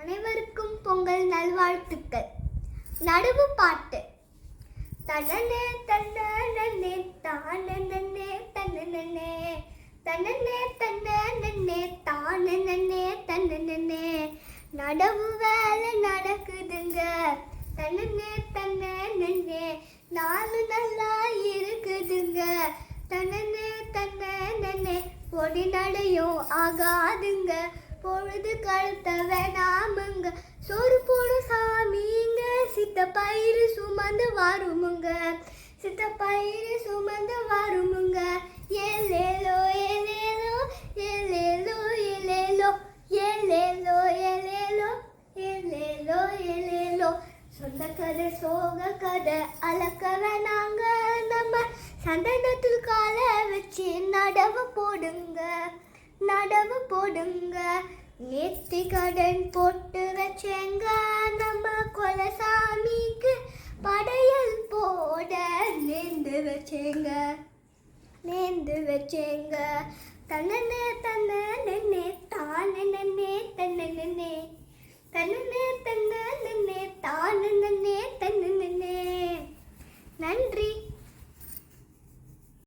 அனைவருக்கும் பொங்கல் நல்வாழ்த்துக்கள். நடுவு பாட்டு. தன்னே தன்னே தானே தன்னே தன்னே தன்னே தானே தன்னே நடவு வேலை நடக்குதுங்க. தன்னே தன்னே நாலு நல்லா இருக்குதுங்க. தன்னே தன்னே பொடி நடையும் ஆகாதுங்க. பொழுது கழுத்த வேணாமுங்க சோறு போடும் சாமிங்க. சித்த பயிறு சுமந்து வருமுங்க. சித்த பயிறு சுமந்து வருமுங்க. ஏலேலோ ஏலேலோ ஏலேலோ ஏலேலோ ஏலேலோ ஏலேலோ ஏலேலோ ஏலேலோ சொந்த கதை சோக கதை அளக்க வேணாங்க நம்ம சந்தனத்தில் காலை வச்சு நடவு போடுங்க. நடவு போடுங்க. நேர்த்தி கடன் போட்டு வச்சேங்க. நம்ம கொலசாமிக்கு படையல் போட நேர்ந்து வச்சேங்க. நேர்ந்து வச்சேங்க. தன்னே தன்னே தானே நன்னே தன்னே தன்னே தன்னே தானே நன்னே தன்னே நன்றி.